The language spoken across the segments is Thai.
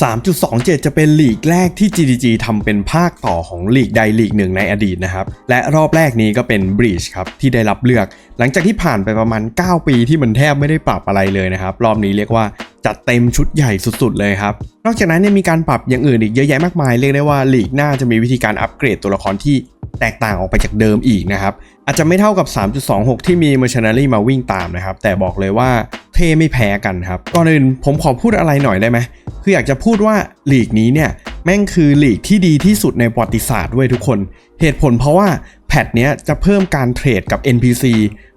3.27 จะเป็นลีกแรกที่ GDG ทำเป็นภาคต่อของลีกใดลีกหนึ่งในอดีตนะครับ และรอบแรกนี้ก็เป็น Breach ครับ ที่ได้รับเลือก หลังจากที่ผ่านไปประมาณ 9 ปีที่มันแทบไม่ได้ปรับอะไรเลยนะครับ รอบนี้เรียกว่าจัดเต็มชุดใหญ่สุดๆเลยครับ นอกจากนั้นยังมีการปรับอย่างอื่นอีกเยอะแยะมากมาย เรียกได้ว่าลีกหน้าจะมีวิธีการอัปเกรดตัวละครที่แตกต่างออกไปจากเดิมอีกนะครับ อาจจะไม่เท่ากับ 3.26 ที่มี Mercenary มาวิ่งตามนะครับ แต่บอกเลยว่าเท่ไม่แพ้กันครับ ก่อนอื่นผมขอพูดอะไรหน่อยได้ไหม คืออยากจะพูดว่าลีกนี้เนี่ยแม่งคือลีกที่ดีที่สุดในประวัติศาสตร์ด้วยทุกคน เหตุผลเพราะว่าแพทเนี้ยจะเพิ่มการเทรดกับ NPC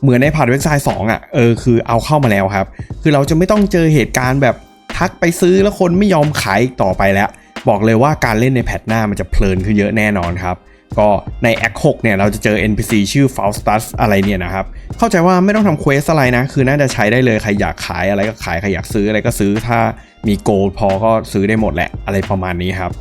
เหมือนในพาร์ทเว็บไซต์สอะเออคือเอาเข้ามาแล้วครับ คือเราจะไม่ต้องเจอเหตุการณ์แบบทักไปซื้อแล้วคนไม่ยอมขายต่อไปแล้ว บอกเลยว่าการเล่นในแพทหน้ามันจะเพลินขึ้นเยอะแน่นอนครับ ก็ในแอค6เนี่ยเราจะเจอ NPC ชื่อ Faustus อะไรเนี่ยนะครับ เข้าใจว่าไม่ต้องทำเควสอะไรนะ คือน่าจะใช้ได้เลยใครอยากขายอะไรก็ขายใครอยากซื้ออะไรก็ซื้อถ้ามีโกลพอก็ซื้อได้หมดแหละอะไรประมาณนี้ครับ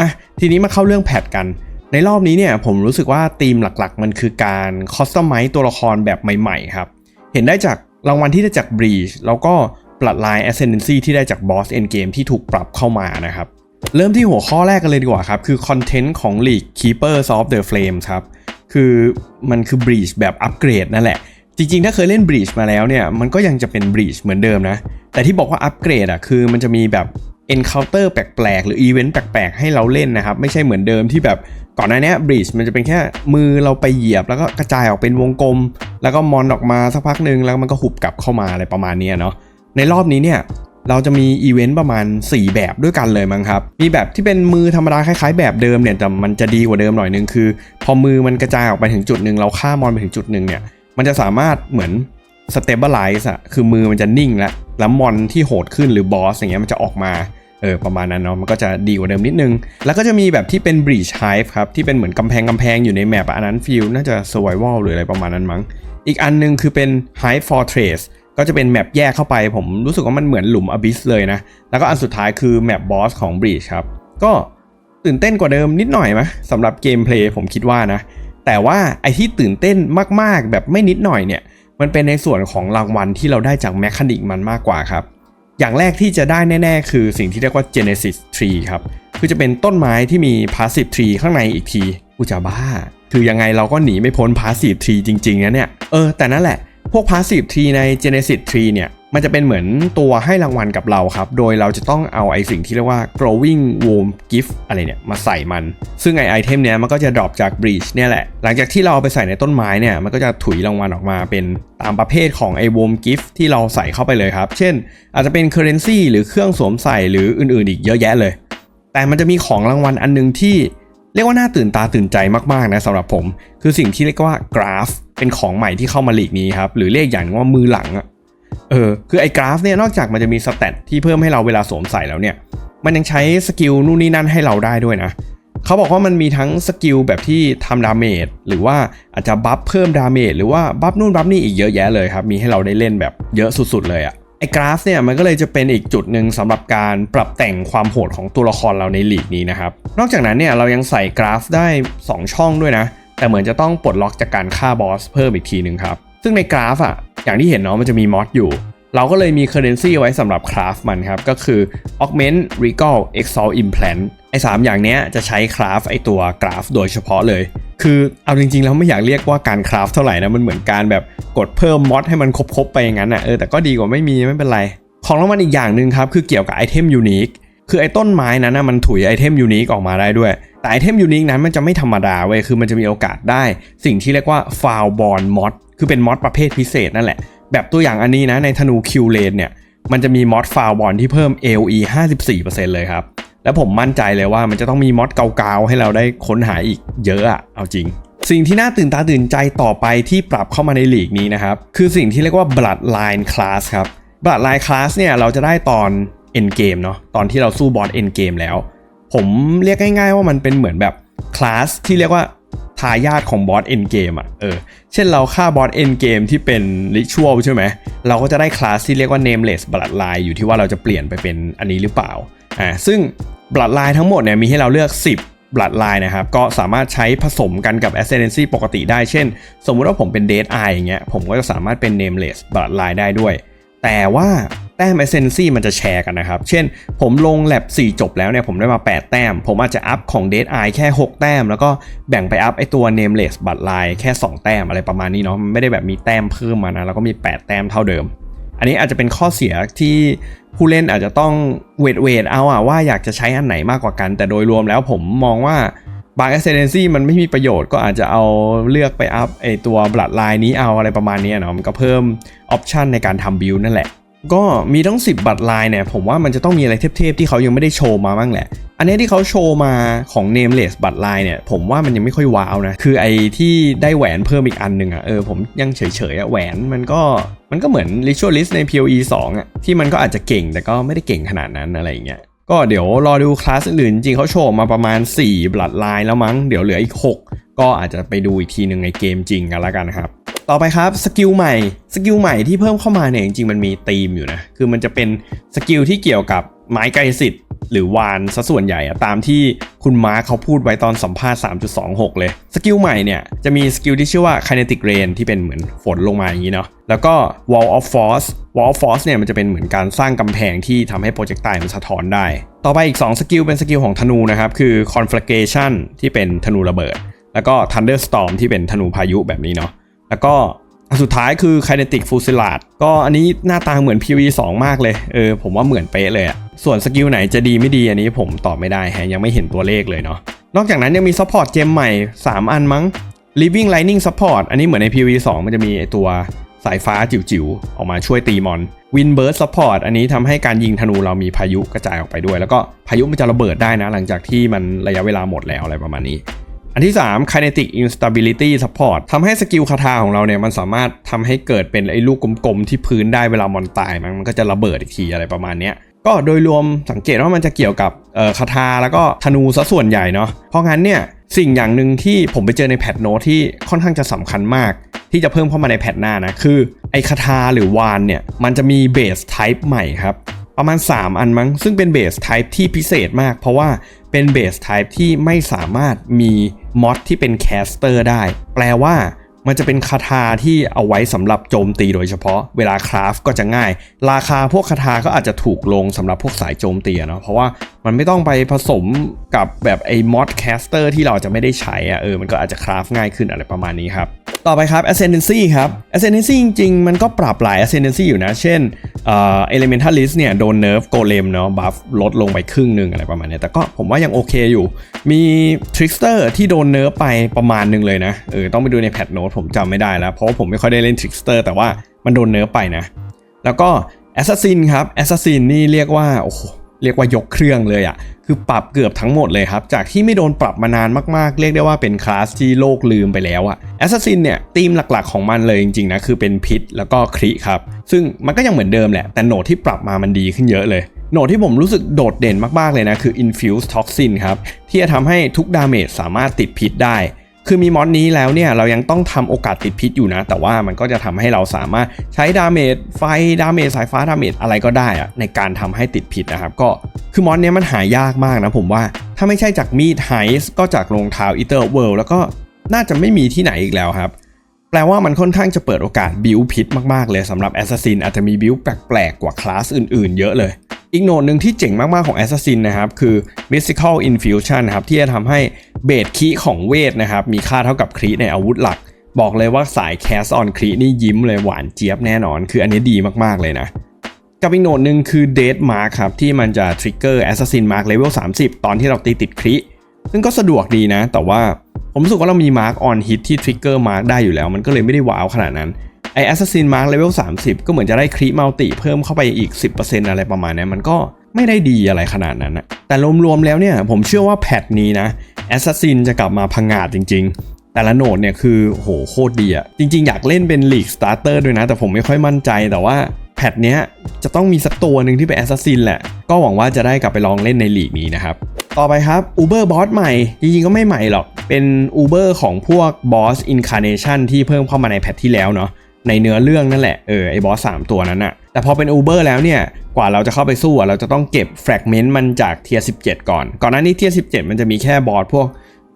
อะทีนี้มาเข้าเรื่องแพทกันในรอบนี้เนี่ยผมรู้สึกว่าธีมหลักๆ มันคือการคอสตอมไมซ์ตัวละครแบบใหม่ๆครับ เห็นได้จากรางวัลที่ได้จาก Breach แล้วก็ Bloodline Ascendancy ที่ได้จาก Boss Endgame ที่ถูกปรับเข้ามานะครับ เริ่มที่หัวข้อแรกกันเลยดีกว่าครับ คือคอนเทนต์ของ League Keepers of the Flames ครับ คือมันคือ Breach แบบอัปเกรดนั่นแหละ จริงๆ ถ้าเคยเล่น Breach มาแล้วเนี่ย มันก็ยังจะเป็น Breach เหมือนเดิมนะ แต่ที่บอกว่าอัปเกรดอะคือมันจะมีแบบ Encounter แปลกๆ หรือ Event แปลกๆ ให้เราเล่นนะครับ ไม่ใช่เหมือนเดิมที่แบบก่อนหน้านี้ Breach มันจะเป็นแค่มือเราไปเหยียบ แล้วก็กระจายออกเป็นวงกลม แล้วก็มอนออกมาสักพักหนึ่งแล้วมันก็หุบกลับเข้ามาอะไรประมาณนี้เนาะในรอบนี้เนี่ย เราจะมีอีเวนต์ประมาณ 4 แบบด้วยกันเลยมั้งครับ มีแบบที่เป็นมือธรรมดาคล้ายๆ แบบเดิมเนี่ยแต่มันจะดีกว่าเดิมหน่อยนึงคือ พอมือมันกระจายออกไปถึงจุดหนึ่งเราฆ่ามอนไปถึงจุดหนึ่งเนี่ยมันจะสามารถเหมือนสเตเบลไลซ์อะคือมือมันจะนิ่งแล้วแล้วมอนที่โหดขึ้นหรือบอสอย่างเงี้ยมันจะออกมาเออประมาณนั้นเนาะมันก็จะดีกว่าเดิมนิดนึง แล้วก็จะมีแบบที่เป็น Breach Hive ครับ ที่เป็นเหมือนกำแพงกำแพงอยู่ในแมปอันนั้นฟิลน่าจะ Survival หรืออะไรประมาณนั้นมั้ง อีกอันนึงคือเป็น Hive Fortress ก็จะเป็นแมปแยกเข้าไป ผมรู้สึกว่ามันเหมือนหลุม Abyss เลยนะ แล้วก็อันสุดท้ายคือแมปบอสของ Breach ครับ ก็ตื่นเต้นกว่าเดิมนิดหน่อยไหมสำหรับเกมเพลย์ผมคิดว่านะ แต่ว่าไอที่ตื่นเต้นมากๆ แบบไม่นิดหน่อยเนี่ย มันเป็นในส่วนของรางวัลที่เราได้จากแมคานิกมันมากกว่าครับ อย่างแรกที่จะได้แน่ ๆ คือสิ่งที่เรียกว่า Genesis Tree ครับคือจะเป็นต้นไม้ที่มี Passive Tree ข้างในอีกทีอุจาบ้า คือยังไงเราก็หนีไม่พ้น Passive Tree จริงๆนะเนี่ย เออแต่นั่นแหละ พวก Passive Tree ใน Genesis Tree เนี่ยมันจะเป็นเหมือนตัวให้รางวัลกับเราครับ โดยเราจะต้องเอาไอสิ่งที่เรียกว่า growing worm gift อะไรเนี่ยมาใส่มัน ซึ่งไอไอเทมเนี้ยมันก็จะ drop จาก breach เนี่ยแหละ หลังจากที่เราเอาไปใส่ในต้นไม้เนี่ย มันก็จะถุยรางวัลออกมาเป็นตามประเภทของไอ worm gift ที่เราใส่เข้าไปเลยครับ เช่น อาจจะเป็น currency หรือเครื่องสวมใส่หรืออื่นๆ อีกเยอะแยะเลย แต่มันจะมีของรางวัลอันนึงที่เรียกว่าน่าตื่นตาตื่นใจมากๆนะสำหรับผม คือสิ่งที่เรียกว่ากราฟ เป็นของใหม่ที่เข้ามาลีกนี้ครับ หรือเรียกอย่างว่ามือหลังอะเออคือไอ้กราฟเนี่ยนอกจากมันจะมีสเตตที่เพิ่มให้เราเวลาสวมใส่แล้วเนี่ย มันยังใช้สกิลนู่นนี่นั่นให้เราได้ด้วยนะเขาบอกว่ามันมีทั้งสกิลแบบที่ทำดาเมจหรือว่าอาจจะบัฟเพิ่มดาเมจหรือว่าบัฟนู่นบัฟนี่อีกเยอะแยะเลยครับ มีให้เราได้เล่นแบบเยอะสุดๆเลยอะไอ้กราฟเนี่ยมันก็เลยจะเป็นอีกจุดหนึ่งสำหรับการปรับแต่งความโหดของตัวละครเราในลีกนี้นะครับ นอกจากนั้นเนี่ยเรายังใส่กราฟได้ 2 ช่องด้วยนะ แต่เหมือนจะต้องปลดล็อกจากการฆ่าบอสเพิ่มอีกทีหนึ่งครับ ซึ่งในกราฟอะอย่างที่เห็นเนาะมันจะมีมอดอยู่ เราก็เลยมี currency ไว้สำหรับคราฟมันครับ ก็คือ augment recall exalt implant ไอ้สามอย่างเนี้ยจะใช้คราฟไอ้ตัวกราฟโดยเฉพาะเลย คือเอาจริงๆแล้วไม่อยากเรียกว่าการคราฟเท่าไหร่นะมันเหมือนการแบบกดเพิ่มมอดให้มันครบๆไปอย่างนั้นอะเออแต่ก็ดีกว่าไม่มีไม่เป็นไร ของรางวัลอีกอย่างหนึ่งครับคือเกี่ยวกับไอเทมยูนิคคือไอ้ต้นไม้นั้นนะมันถุยไอเทมยูนิคออกมาได้ด้วย แต่ไอเทมยูนิคนั้นมันจะไม่ธรรมดาเว้ยคือมันจะมีโอกาสได้ สิ่งที่เรียกว่าฟาวบอลมอดคือเป็นมอดประเภทพิเศษนั่นแหละ แบบตัวอย่างอันนี้นะในธนูคิวเลนเนี่ยมันจะมีมอดฟาวบอลที่เพิ่ม AOE 54%เลยครับ แล้วผมมั่นใจเลยว่ามันจะต้องมีมอดเกาๆให้เราได้ค้นหาอีกเยอะอะเอาจริง สิ่งที่น่าตื่นตาตื่นใจต่อไปที่ปรับเข้ามาในหลีกนี้นะครับ คือสิ่งที่เรียกว่า Bloodline Class ครับ Bloodline Class เนี่ยเราจะได้ตอน End Game เนาะตอนที่เราสู้บอส End Game แล้ว ผมเรียกง่ายๆว่ามันเป็นเหมือนแบบคลาสที่เรียกว่าทายาทของบอส End Game อะ เออ เช่นเราฆ่าบอส End Game ที่เป็น Ritual ใช่ไหม เราก็จะได้คลาสที่เรียกว่า Nameless Bloodline อยู่ที่ว่าเราจะเปลี่ยนไปเป็นอันนี้หรือเปล่า อ่า ซึ่ง Bloodline ทั้งหมดเนี่ยมีให้เราเลือก 10 Bloodline นะครับ ก็สามารถใช้ผสมกันกับ Ascendancy ปกติได้ เช่น สมมุติว่าผมเป็น Dead Eye อย่างเงี้ย ผมก็จะสามารถเป็น Nameless Bloodline ได้ด้วย แต่ว่า แต้ม Ascendancy มันจะแชร์กันนะครับ เช่น ผมลงแลบ4 จบแล้วเนี่ยผมได้มา 8 แต้ม ผมอาจจะอัพของ Dead Eye แค่ 6 แต้ม แล้วก็แบ่งไปอัพไอตัว Nameless บัตรลายแค่ 2 แต้มอะไรประมาณนี้เนาะมันไม่ได้แบบมีแต้มเพิ่มมานะแล้วก็มี 8 แต้มเท่าเดิม อันนี้อาจจะเป็นข้อเสียที่ผู้เล่นอาจจะต้องเวทเวทเอาอะว่าอยากจะใช้อันไหนมากกว่ากัน แต่โดยรวมแล้วผมมองว่าบาง Ascendancy มันไม่มีประโยชน์ก็อาจจะเอาเลือกไปอัพไอตัวบลัดลายนี้เอาอะไรประมาณนี้เนาะมันก็เพิ่มออปชันในการทำบิลนั่นแหละ ก็มีต้ง 10 บัตรลายเนี่ยผมว่ามันจะต้องมีอะไรเทพๆที่เขายังไม่ได้โชว์มาบ้างแหละ อันนี้ที่เขาโชว์มาของ Nameless บัตรลายเนี่ยผมว่ามันยังไม่ค่อยว้าวนะ คือไอ้ที่ได้แหวนเพิ่มอีกอันหนึ่งอะเออผมยังเฉยๆอะแหวนมันก็มันก็เหมือน Ritualist ใน PoE 2อะที่มันก็อาจจะเก่งแต่ก็ไม่ได้เก่งขนาดนั้นอะไรอย่างเงี้ยก็เดี๋ยวรอดูคลาสอื่นจริงเขาโชว์มาประมาณ 4 บลัดลายแล้วมั้ง เดี๋ยวเหลืออีก 6 ก็อาจจะไปดูอีกทีหนึ่งในเกมจริงกันแล้วกันครับ ต่อไปครับสกิลใหม่สกิลใหม่ที่เพิ่มเข้ามาเนี่ยจริงๆมันมีธีมอยู่นะคือมันจะเป็นสกิลที่เกี่ยวกับไม้ไกลสิทธิ์หรือวานซะส่วนใหญ่อะตามที่คุณมาร์คเขาพูดไว้ตอนสัมภาษณ์ 3.26 เลย สกิลใหม่เนี่ยจะมีสกิลที่ชื่อว่า kinetic rain ที่เป็นเหมือนฝนลงมาอย่างนี้เนาะแล้วก็ wall of force wall of force เนี่ยมันจะเป็นเหมือนการสร้างกำแพงที่ทำให้โปรเจกต์ไตมันสะท้อนได้ ต่อไปอีก 2 สกิลเป็นสกิลของธนูนะครับคือ conflagration ที่เป็นธนูระเบิด แล้วก็ thunderstorm ที่เป็นธนูพายุแบบนี้เนาะ แล้วก็อันสุดท้ายคือ kinetic Fusilade ก็อันนี้หน้าตาเหมือน PV 2 มากเลย เออ ผมว่าเหมือนเป๊ะเลยอะส่วนสกิลไหนจะดีไม่ดีอันนี้ผมตอบไม่ได้แฮะยังไม่เห็นตัวเลขเลยเนาะ นอกจากนั้นยังมี support เจมใหม่ 3 อันมั้ง living lightning support อันนี้เหมือนใน PV 2 มันจะมีตัวสายฟ้าจิ๋วๆ ออกมาช่วยตีมอน wind burst support อันนี้ทำให้การยิงธนูเรามีพายุกระจายออกไปด้วย แล้วก็พายุมันจะระเบิดได้นะ หลังจากที่มันระยะเวลาหมดแล้วอะไรประมาณนี้ อันที่ 3 kinetic instability support ทำให้สกิลคาถาของเราเนี่ยมันสามารถทำให้เกิดเป็นไอ้ลูกกลมๆ ที่พื้นได้เวลามอนตายมันมันก็จะระเบิดอีกทีอะไรประมาณเนี้ยก็โดยรวมสังเกตว่ามันจะเกี่ยวกับคาถาแล้วก็ธนูซะส่วนใหญ่เนาะเพราะงั้นเนี่ยสิ่งอย่างหนึ่งที่ผมไปเจอในแพทโนที่ค่อนข้างจะสำคัญมาก ที่จะเพิ่มเข้ามาในแพทหน้านะคือไอคาถาหรือวานเนี่ยมันจะมีเบสไทป์ใหม่ครับประมาณ 3 อันมั้ง ซึ่งเป็นเบสไทป์ที่พิเศษมาก เพราะว่าเป็นเบสไทป์ที่ไม่สามารถมี มอดที่เป็นแคสเตอร์ได้ แปลว่ามันจะเป็นคาถาที่เอาไว้สำหรับโจมตีโดยเฉพาะ เวลาคราฟก็จะง่าย ราคาพวกคาถาก็อาจจะถูกลงสำหรับพวกสายโจมตีเนาะเพราะว่ามันไม่ต้องไปผสมกับแบบไอ้มอดแคสเตอร์ที่เราจะไม่ได้ใช้อะเออมันก็อาจจะคราฟง่ายขึ้นอะไรประมาณนี้ครับต่อไปครับ Ascendancy ครับ Ascendancy จริง ๆ มันก็ปรับหลาย Ascendancy อยู่นะ เช่นเอ่อ Elementalist เนี่ยโดนเนิร์ฟโกเลมเนาะบัฟลดลงไปครึ่งหนึ่งอะไรประมาณนี้แต่ก็ผมว่ายังโอเคอยู่ มี Trickster ที่โดนเนิร์ฟไปประมาณหนึ่งเลยนะเออต้องไปดูในแพทโน้ตผมจำไม่ได้แล้ว เพราะผมไม่ค่อยได้เล่น Trickster แต่ว่ามันโดนเนิร์ฟไปนะ แล้วก็ Assassin ครับ Assassin นี่เรียกว่าโอ้โห เรียกว่ายกเครื่องเลยอะ่ะ คือปรับเกือบทั้งหมดเลยครับ จากที่ไม่โดนปรับมานานมากๆ เรียกได้ว่าเป็นคลาสที่โลกลืมไปแล้วอะ่ะ Assassin เนี่ยธีมหลักๆของมันเลยจริงๆนะคือเป็นพิษแล้วก็คริครับ ซึ่งมันก็ยังเหมือนเดิมแหละ แต่โหนดที่ปรับมามันดีขึ้นเยอะเลยโหนดที่ผมรู้สึกโดดเด่นมากๆเลยนะ คือ Infuse Toxin ครับ ที่จะทำให้ทุกดาเมจสามารถติดพิษได้ คือมีมอดนี้แล้วเนี่ยเรายังต้องทำโอกาสติดพิษอยู่นะ แต่ว่ามันก็จะทำให้เราสามารถใช้ดาเมจไฟดาเมจสายฟ้าดาเมจอะไรก็ได้อะในการทำให้ติดพิษนะครับ ก็คือมอดเนี้ยมันหายากมากนะผมว่าถ้าไม่ใช่จากมีดไฮส์ก็จากรองเท้าอีเตอร์เวิลด์แล้วก็น่าจะไม่มีที่ไหนอีกแล้วครับแปลว่ามันค่อนข้างจะเปิดโอกาสบิวพิษมากๆเลยสำหรับ Assassin อาจจะมีบิวแปลกๆกว่าคลาสอื่นๆ เยอะเลย อีกโหนดหนึ่งที่เจ๋งมาก ๆ ของ Assassin นะครับ คือ Mystical Infusion นะครับ ที่จะทำให้เบสคีของเวทนะครับ มีค่าเท่ากับครีในอาวุธหลัก บอกเลยว่าสาย Cast on ครีนี่ยิ้มเลยหวานเจี๊ยบแน่นอน คืออันนี้ดีมาก ๆ เลยนะ กับอีกโหนดหนึ่งคือ Dead Mark ครับ ที่มันจะ trigger Assassin Mark Level 30 ตอนที่เราตีติดครีซึ่งก็สะดวกดีนะ แต่ว่าผมรู้สึกว่าเรามี Mark on Hit ที่ trigger Mark ได้อยู่แล้ว มันก็เลยไม่ได้ว้าวขนาดนั้น ไอ Assassin Mark Level 30 ก็เหมือนจะได้ครีมัลติเพิ่มเข้าไปอีก 10%อะไรประมาณนี้มันก็ไม่ได้ดีอะไรขนาดนั้นนะแต่รวมๆแล้วเนี่ยผมเชื่อว่าแพทนี้นะ Assassin จะกลับมาพังงาดจริง ๆ แต่ละโหนดเนี่ยคือโหโคตรดีอะจริง ๆ อยากเล่นเป็นลีกสตาร์เตอร์ด้วยนะ แต่ผมไม่ค่อยมั่นใจแต่ว่าแพทเนี้ยจะต้องมีสักตัวหนึ่งที่เป็น Assassin แหละ ก็หวังว่าจะได้กลับไปลองเล่นในลีกนี้นะครับ ต่อไปครับ Uber Boss ใหม่ จริงๆ ก็ไม่ใหม่หรอก เป็น Uber ของพวก Boss Incarnation ที่เพิ่มเข้ามาในแพทที่แล้วเนาะ ในเนื้อเรื่องนั่นแหละเออไอ้บอส3ตัวนั้นอะแต่พอเป็น Uber แล้วเนี่ยกว่าเราจะเข้าไปสู้อะเราจะต้องเก็บแฟกเมนต์มันจากเทียร์17ก่อน ก่อนหน้านี้เทียร์17มันจะมีแค่บอสพวก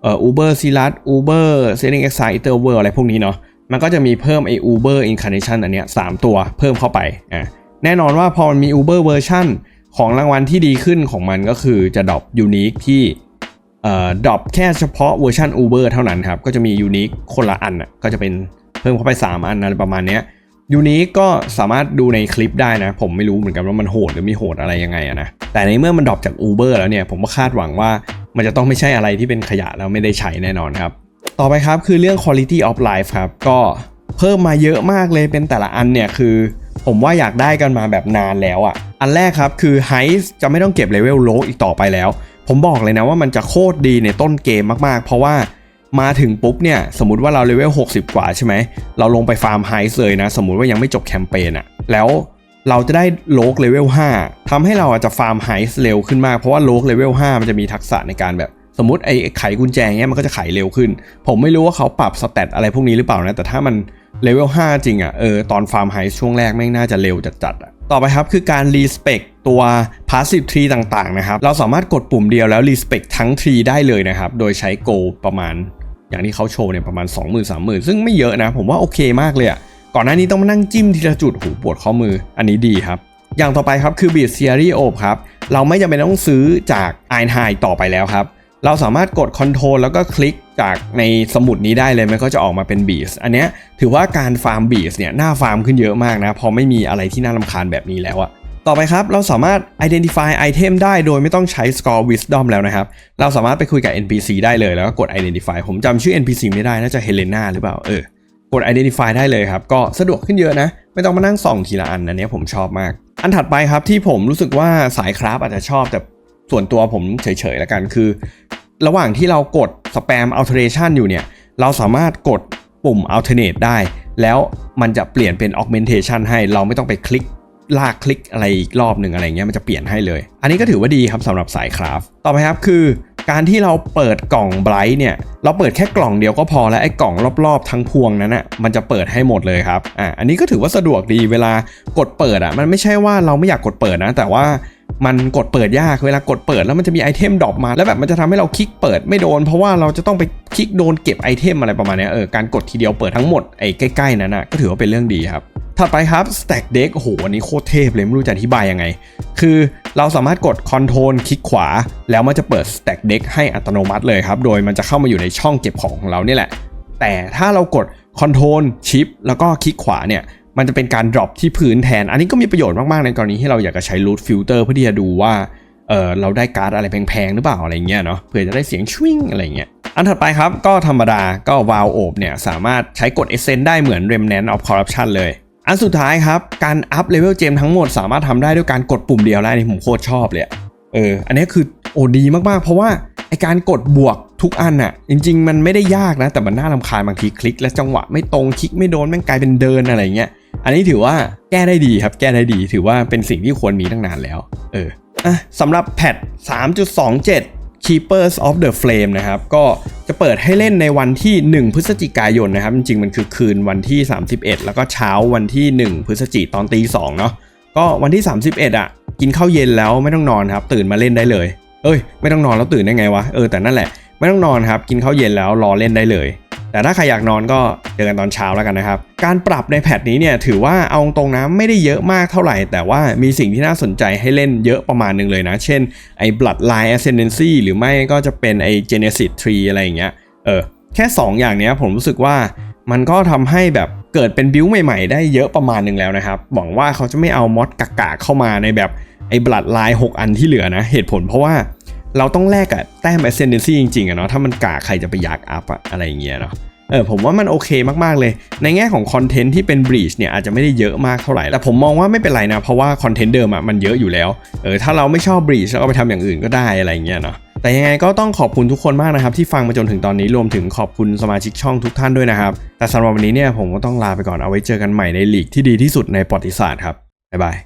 เอ่อ Uber s i l a s Uber Selling Exile Ether World อะไรพวกนี้เนาะมันก็จะมีเพิ่มไอ้ Uber Incarnation อันเนี้ย3ตัวเพิ่มเข้าไปอะแน่นอนว่าพอมันมี Uber เวอร์ชันของรางวัลที่ดีขึ้นของมันก็คือจะดรอปยูนิคที่เอ่อดรอปแค่เฉพาะเวอร์ชัน Uber เท่านั้นครับก็จะมียูนิคคนละอันอะก็จะเป็น เพิ่มเข้าไป 3 อันอะไรประมาณเนี้ยยูนิคก็สามารถดูในคลิปได้นะ ผมไม่รู้เหมือนกันว่ามันโหดหรือไม่โหดอะไรยังไงอะนะแต่ในเมื่อมันดรอปจาก Uber แล้วเนี่ยผมก็คาดหวังว่ามันจะต้องไม่ใช่อะไรที่เป็นขยะแล้วไม่ได้ใช้แน่นอนครับ ต่อไปครับคือเรื่อง quality of life ครับ ก็เพิ่มมาเยอะมากเลยเป็นแต่ละอันเนี่ยคือ ผมว่าอยากได้กันมาแบบนานแล้วอะ่ะ อันแรกครับคือ h e i s จะไม่ต้องเก็บเลเวลโลอีกต่อไปแล้ว ผมบอกเลยนะว่ามันจะโคตรดีในต้นเกมมากๆ เพราะว่า มาถึงปุ๊บเนี่ยสมมติว่าเราเลเวล60 กว่าใช่ไหมเราลงไปฟาร์มไฮส์เลยนะ สมมติว่ายังไม่จบแคมเปญอะแล้วเราจะได้โลกเลเวล5ทำให้เราอาจจะฟาร์มไฮส์เร็วขึ้นมาก เพราะว่าโลกเลเวล5มันจะมีทักษะในการแบบสมมติไอ้ไขกุญแจเงี้ยมันก็จะไขเร็วขึ้น ผมไม่รู้ว่าเขาปรับสเตตอะไรพวกนี้หรือเปล่านะ แต่ถ้ามันเลเวล5จริงอะ่ะเออตอนฟาร์มไฮช่วงแรกแม่งน่าจะเร็วจัดๆอะต่อไปครับคือการรีสเปคตัว Passive Tree ต่างๆนะครับ เราสามารถกดปุ่มเดียวแล้วรีสเปคทั้ง Tree ได้เลยนะครับ โดยใช้ Go ประมาณ อย่างที่เขาโชว์เนี่ยประมาณ 20,000 30,000ซึ่งไม่เยอะนะ ผมว่าโอเคมากเลยอะก่อนหน้านี้ต้องมานั่งจิ้มทีละจุดหูปวดข้อมืออันนี้ดีครับ อย่างต่อไปครับคือ Beat Theory o ครับเราไม่จำเป็นต้องซื้อจาก i n h i ต่อไปแล้วครับเราสามารถกด Ctrl แล้วก็คลิกจากในสมุดนี้ได้เลยมันก็จะออกมาเป็น Beats อันเนี้ยถือว่าการฟาร์ม Beats เนี่ยน่าฟาร์มขึ้นเยอะมากนะพอไม่มีอะไรที่น่ารำคาญแบบนี้แล้วอะ ต่อไปครับ เราสามารถ identify item ได้โดยไม่ต้องใช้ score wisdom แล้วนะครับ เราสามารถไปคุยกับ NPC ได้เลยแล้วก็กด identify ผมจำชื่อ NPC ไม่ได้น่าจะเฮเลนาหรือเปล่าเออกด identify ได้เลยครับ ก็สะดวกขึ้นเยอะนะ ไม่ต้องมานั่งส่องทีละอันอันเนี้ยผมชอบมาก อันถัดไปครับที่ผมรู้สึกว่าสายคราฟอาจจะชอบแต่ส่วนตัวผมเฉยๆแล้วกันคือ ระหว่างที่เรากด spam alteration อยู่เนี่ย เราสามารถกดปุ่ม alternate ได้ แล้วมันจะเปลี่ยนเป็น augmentation ให้เราไม่ต้องไปคลิก ลากคลิกอะไรอีกรอบหนึ่งอะไรเงี้ยมันจะเปลี่ยนให้เลย อันนี้ก็ถือว่าดีครับสำหรับสายคราฟต่อไปครับคือการที่เราเปิดกล่องไบรท์เนี่ย เราเปิดแค่กล่องเดียวก็พอแล้วไอ้กล่องรอบๆทั้งพวงนั้นอะมันจะเปิดให้หมดเลยครับอะอันนี้ก็ถือว่าสะดวกดีเวลากดเปิดอะมันไม่ใช่ว่าเราไม่อยากกดเปิดนะ แต่ว่ามันกดเปิดยากเวลากดเปิดแล้วมันจะมีไอเทมดรอปมา แล้วแบบมันจะทำให้เราคลิกเปิดไม่โดน เพราะว่าเราจะต้องไปคลิกโดนเก็บไอเทมอะไรประมาณเนี้ยเออการกดทีเดียวเปิดทั้งหมดไอ้ใกล้ๆนั้นอะก็ถือว่าเป็นเรื่องดีครับ ถัดไปครับ Stack Deck โอ้โหอันนี้โคตรเทพเลย ไม่รู้จะอธิบายยังไง คือเราสามารถกด Ctrl คลิกขวา แล้วมันจะเปิด Stack Deck ให้อัตโนมัติเลยครับ โดยมันจะเข้ามาอยู่ในช่องเก็บของของเราเนี่ยแหละ แต่ถ้าเรากด Ctrl Shift แล้วก็คลิกขวาเนี่ยมันจะเป็นการ drop ที่พื้นแทน อันนี้ก็มีประโยชน์มาก ๆ ในกรณีที่เราอยากจะใช้ root filter เพื่อที่จะดูว่าเออเราได้การ์ดอะไรแพง ๆ หรือเปล่าอะไรเงี้ยเนาะเผื่อจะได้เสียงชวิงอะไรเงี้ยอันถัดไปครับ ก็ธรรมดาก็วาลโอบเนี่ย สามารถใช้กด Essence ได้เหมือน Remnant of Corruption เลย อันสุดท้ายครับ การอัพเลเวลเจมทั้งหมดสามารถทำได้ด้วยการกดปุ่มเดียวแล้นี่ผมโคตรชอบเลยเอออันนี้คือโอ้ดีมากๆ เพราะว่าไอการกดบวกทุกอันอะจริง ๆ มันไม่ได้ยากนะ แต่มันน่ารำคาญบางทีคลิก และจังหวะไม่ตรงคลิกไม่โดนแม่งกลายเป็นเดินอะไรเงี้ยอันนี้ถือว่าแก้ได้ดีครับแก้ได้ดี ถือว่าเป็นสิ่งที่ควรมีตั้งนานแล้ว เอออะสำหรับแพท3.27 Keepers of the Flame นะครับ ก็จะเปิดให้เล่นในวันที่ 1 พฤศจิกายนนะครับ จริงๆ มันคือคืนวันที่ 31 แล้วก็เช้าวันที่ 1 พฤศจิกตอนตี2เนาะ ก็วันที่ 31 อะ กินข้าวเย็นแล้วไม่ต้องนอนครับ ตื่นมาเล่นได้เลย เอ้ย ไม่ต้องนอนแล้วตื่นได้ไงวะ เออ แต่นั่นแหละ ไม่ต้องนอนครับ กินข้าวเย็นแล้วรอเล่นได้เลย แต่ถ้าใครอยากนอนก็เจอกันตอนเช้าแล้วกันนะครับ การปรับในแพทนี้เนี่ยถือว่าเอาตรงนะไม่ได้เยอะมากเท่าไหร่ แต่ว่ามีสิ่งที่น่าสนใจให้เล่นเยอะประมาณหนึ่งเลยนะ เช่นไอ้ Bloodline Ascendancy หรือไม่ก็จะเป็นไอ้ Genesis Tree อะไรอย่างเงี้ยเออแค่ 2 อย่างเนี้ยผมรู้สึกว่ามันก็ทำให้แบบเกิดเป็นบิวใหม่ๆ ได้เยอะประมาณหนึ่งแล้วนะครับ หวังว่าเขาจะไม่เอามอดกากๆเข้ามาในแบบไอ้ Bloodline 6อันที่เหลือนะ เหตุผลเพราะว่า เราต้องแลกกับแต้ม Ascendancy จริงๆอะเนาะถ้ามันกากใครจะไปอยากอัพอะอะไรอย่างเงี้ยเนาะเออผมว่ามันโอเคมากๆเลย ในแง่ของคอนเทนต์ที่เป็นบรีชเนี่ยอาจจะไม่ได้เยอะมากเท่าไหร่ แต่ผมมองว่าไม่เป็นไรนะ เพราะว่าคอนเทนต์เดิมอะมันเยอะอยู่แล้ว เออถ้าเราไม่ชอบบรีชเราก็ไปทำอย่างอื่นก็ได้อะไรอย่างเงี้ยเนาะแต่ยังไงก็ต้องขอบคุณทุกคนมากนะครับ ที่ฟังมาจนถึงตอนนี้รวมถึงขอบคุณสมาชิกช่องทุกท่านด้วยนะครับ แต่สำหรับวันนี้เนี่ยผมก็ต้องลาไปก่อนเอาไว้เจอกันใหม่ในลีกที่ดีที่สุดในประวัติศาสตร์ครับบ๊ายบาย